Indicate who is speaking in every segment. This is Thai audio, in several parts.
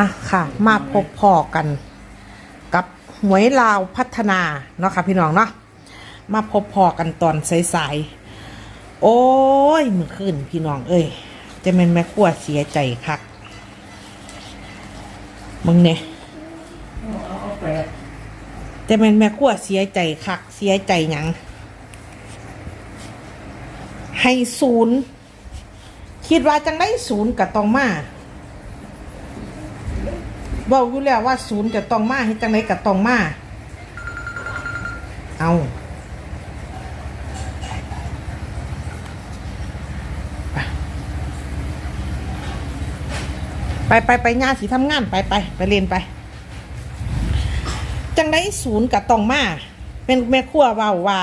Speaker 1: อะค่ะ มาพบพอกัน กับหวยลาวพัฒนาเนาะค่ะพี่น้องเนาะมาพบพอกันตอนสายๆโอ้ยมื่อคืนพี่น้องเอ้ยจะเป็นแม่ขั้วเสียใจคักมึงเนี่ยจะเป็นแม่ขั้วเสียใจคัก เสียใจยังให้ศูนย์คิดว่าจังได้ศูนย์กับตองมา บอกอยู่แล้วว่าศูนย์จะต้องมาให้จังไดกับต้องมา เอาไปไปไปงานสีทำงานไปไปไปเรียนไป จังไดศูนย์กับตองมาเป็นแม่ครัวว่าว่า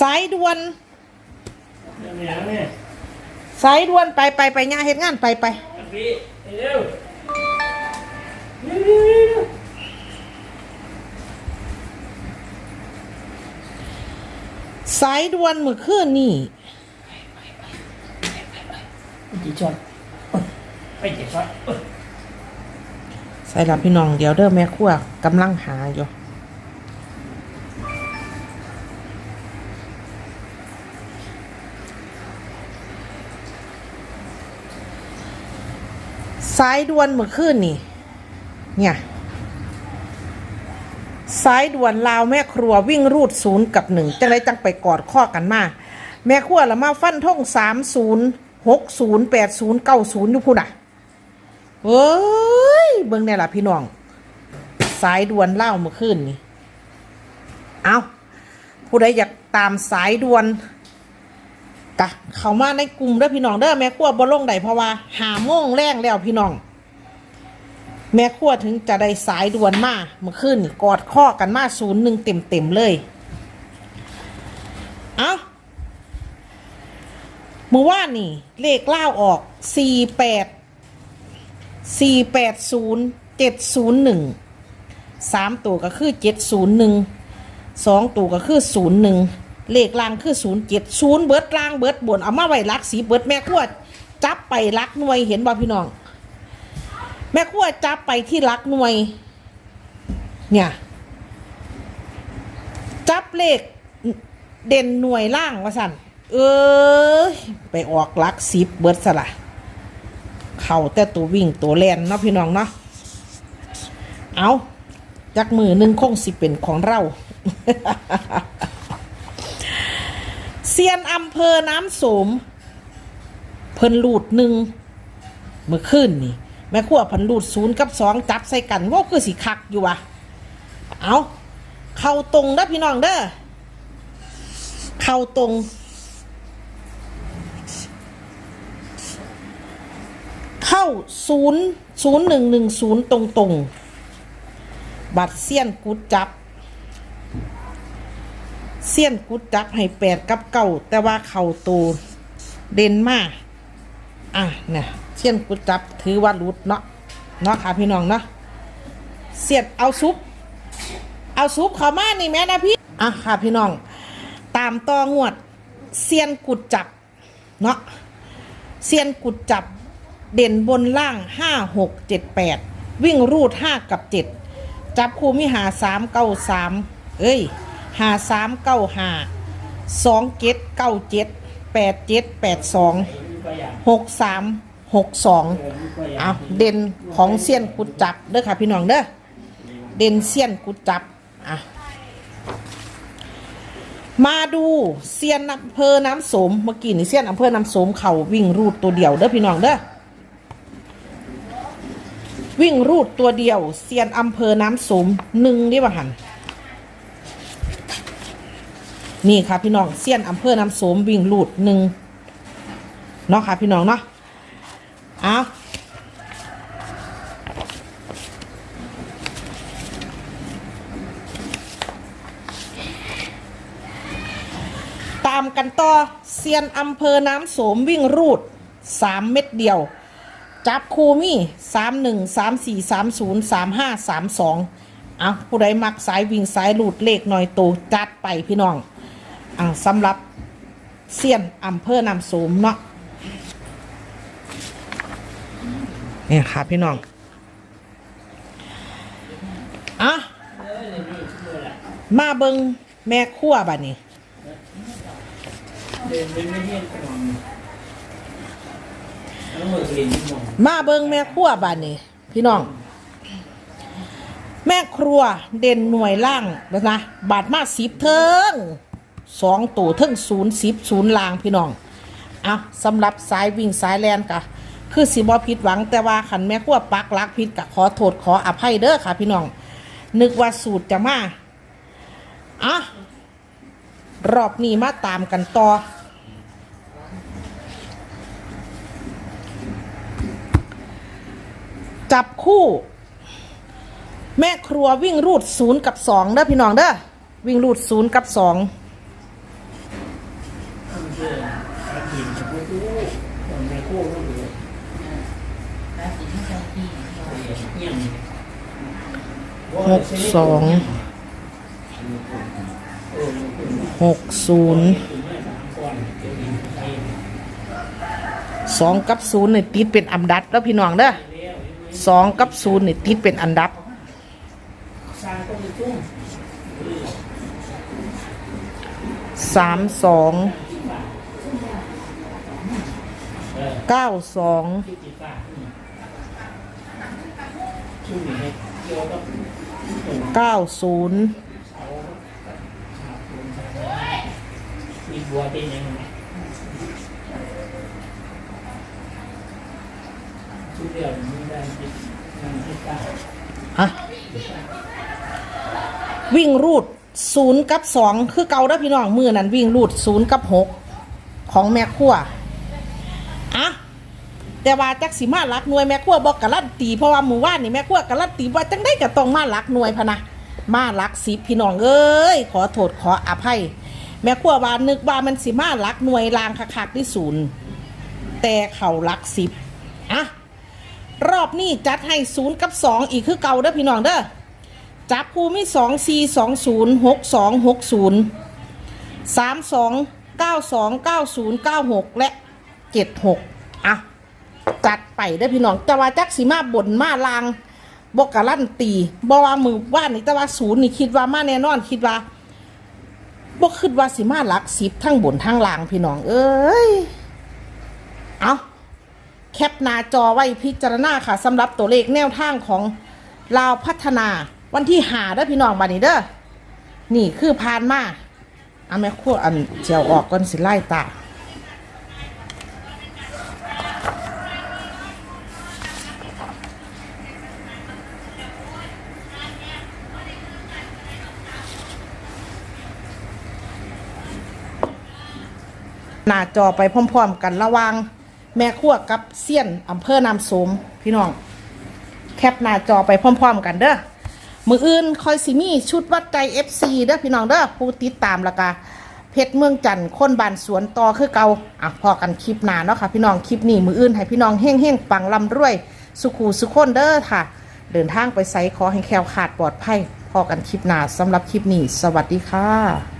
Speaker 1: สายด่วนสายด่วนไปไปไปงานเฮ็ดงานไปไป
Speaker 2: พี่เร็ว
Speaker 1: สายด่วนเมื่อคืนนี่
Speaker 2: จีช็อตไปเจ็บช็อต
Speaker 1: ใส่ละพี่น้องเดี๋ยวเด้อแม่ครัวกำลังหาอยู่สายด่วนเมื่อคืนนี่ เนี่ยสายด่วนลาวแม่ครัววิ่งรูดศูนย์กับหนึ่งจังไรจังไปกอดข้อกันมา แม่ครัวละมาฟันท่งสามศูนย์หกศูนย์แปดศูนย์เก้าศูนย์อยู่พูดอะเฮ้ยเบิ่งเนี่ยล่ะพี่น้อง สายด่วนเล่าเมื่อคืนนี่เอาผู้ใดอยากตามสายด่วนกะ เข้ามาในกลุ่มเด้อพี่น้องเด้อแม่ครัวบ่ลงใดเพราะว่าหาโมงแรงแล้วพี่น้อง แม่ครัวถึงจะได้สายด่วนมาเมื่อคืนกอดข้อกันมาศูนย์หนึ่งเต็มเต็มเลย เอาเมื่อวานนี่ เลขเล่าออกสี่แปดสี่แปดศูนย์เจ็ดศูนย์หนึ่งสามตัวก็คือเจ็ดศูนย์หนึ่งสองตัวก็คือศูนย์หนึ่งเลขล่างคือศูนย์เจ็ดศูนย์เบิร์ดล่างเบิร์ดบนเอามาไว้ลักสีเบิร์ดแม่ขั้วจับไปลักหน่วยเห็นบ่พี่น้อง แม่ขั้วจับไปที่ลักหน่วย เนี่ย จับเลขเด่นหน่วยล่างว่าสั่นเอ้ยไปออกลักสิบเบิร์ดสละเข่าแต่ตัววิ่งตัวแลนเนาะพี่น้องเนาะเอาจักมือหนึ่งคงสิเป็นของเรา เซียนอำเภอน้ำสม เพิ่นลูดหนึ่งเมื่อคืนนี่ แม่ขั้วเพิ่นลูดศูนย์กับสองจับใส่กันว่าคือสิคักอยู่วะเอาเข้าตรงเด้อพี่น้องเด้อเข้าตรงเข้าศูนย์ศูนย์หนึ่งหนึ่งศูนย์ตรงตรงบัตรเซียนกุดจับเซียนกุดจับให้แปดกับเก้าแต่ว่าเข่าตูเด่นมากอะเนี่ย เซียนกุดจับถือว่ารุดเนาะเนาะค่ะพี่น้องเนาะเสียดเอาซุป เอาซุปเข้ามานี่แม่นะพี่อะค่ะพี่น้อง ตามต่องวดเซียนกุดจับเนาะเซียนกุดจับเด่นบนล่างห้าหกเจ็ดแปดวิ่งรูดห้ากับเจ็ดจับคู่มิหาสามเก้าสามเอ้ยหาสามเก้าหาสองเจ็ดเก้าเจ็ดแปดเจ็ดแปดสองหกสาม หกสองเอาเด่นของเซียนกุดจับเด้อค่ะพี่น้องเด้อเด่นเซียนกุดจับอะมาดูเซียนอำเภอน้ำสมเมื่อกี้นี่เซียนอำเภอน้ำสมเขาวิ่งรูดตัวเดียวเด้อพี่น้องเด้อวิ่งรูดตัวเดียวเซียนอำเภอน้ำสมหนึ่งนี่ว่หันนี่ค่ะพี่น้องเซียนอำเภอน้ำสมวิ่งรูดหนึ่งเนาะค่ะพี่น้องเนาะ เอาตามกันต่อเซียนอำเภอน้ำโสมวิ่งรูดสามเม็ดเดียว จับคูมี่สามหนึ่งสามสี่สามศูนย์สามห้าสามสองเอาผู้ใดมักสายวิ่งสายหลุดเลขหน่อยโตจัดไปพี่น้องอ่าสำหรับเซียนอำเภอนำโสมเนาะ นี่ครับพี่น้องอะมาเบิงแม่ขั้วบัดนี้
Speaker 2: มา
Speaker 1: เบิงแม่ขั้วบัดนี้พี่น้อง แม่ครัวเด่นหน่วยล่างนะบาดมาสิบเทิงสองตัวเทิงศูนย์สิบศูนย์ล่างพี่น้อง เอาสำหรับสายวิ่งสายแลนกะ คือสิบอผิดหวังแต่ว่าขันแม่ครัวปักลักผิดกะขอโทษขออภัยเด้อค่ะ พี่น้อง นึกว่าสูตรจะมาอะรอบนี้มาตามกันต่อจับคู่ แม่ครัววิ่งรูดศูนย์กับสองเด้อพี่น้องเด้อวิ่งรูดศูนย์กับสอง
Speaker 2: เชื่อการกินกับผู้ตู้คนในคู่ก็อยู่เยี่ยม
Speaker 1: หกสองหกศูนย์สองกับศูนย์นี่ติดเป็นอันดับแล้วพี่น้องเด้อสองกับศูนย์นี่ติดเป็นอันดับ
Speaker 2: สาม
Speaker 1: สองเก้าสอง
Speaker 2: เก้า
Speaker 1: ศูนย์ฮะวิ่งรูดศูนย์กับสองคือเก่าเด้พี่น้องมือนั้นวิ่งรูดศูนย์กับหกของแม่ครัวอะ แต่ว่าจักสิมาลักหน่วยแม่ครัวบอกการันตีเพราะว่าหมู่ว่านนี่แม่ครัวการันตีว่าจังได้ก็ต้องมาลักหน่วยพะนะมาลักสิบพี่น้องเอ้ยขอโทษขออภัย แม่ครัวว่านึกว่ามันสิมาลักหน่วยลางคักๆที่ศูนย์แต่เขาลักสิบอะรอบนี้จัดให้ศูนย์กับสองอีกคือเก่าเด้อพี่น้องเด้อจับภูมิสองสี่สองศูนย์หกสองหกศูนย์สามสองเก้าสองเก้าศูนย์เก้าหกและเจ็ดหกอะ จัดไปได้พี่น้องแต่ว่าจักสีมาบนมาลางบกกะลั่นตีบอว่ามือว่านนี่แต่ว่าศูนย์นี่คิดว่ามาแน่นอนคิดว่าบกคิดว่าสิมาหลักสิบทั้งบนทั้งล่างพี่น้อง เอ้ยเอาแคปหน้าจอไว้พิจารณาค่ะสำหรับตัวเลขแนวทางของลาวพัฒนาวันที่หาเด้พี่น้องบัดนี้เด้อนี่คือผ่านมาเอาแม่ขั้วอันเจียวออกก่อนสิไล่ตา หน้าจอไปพร้อมๆกันระวางแม่ขั้วกับเซียนอำเภอนามสมพี่น้อง แคปหน้าจอไปพร้อมๆกันเด้อมืออื่นคอยสิมีชุดวัดใจ FC เด้อพี่น้องเด้อผู้ติดตามล้วก็เพชรเมืองจันทร์คนบานสวนต่อคือเกาอะพอกันคลิปหน้าเนาะค่ะพี่น้องคลิปนี้มืออื่นให้พี่น้องเฮ่งๆปังลำรวย สุขูสุขคนเด้อค่ะ เดินทางไปไซขอให้แคล้วขาดปลอดภัยพอกันคลิปหน้าสำหรับคลิปนี้ สวัสดีค่ะ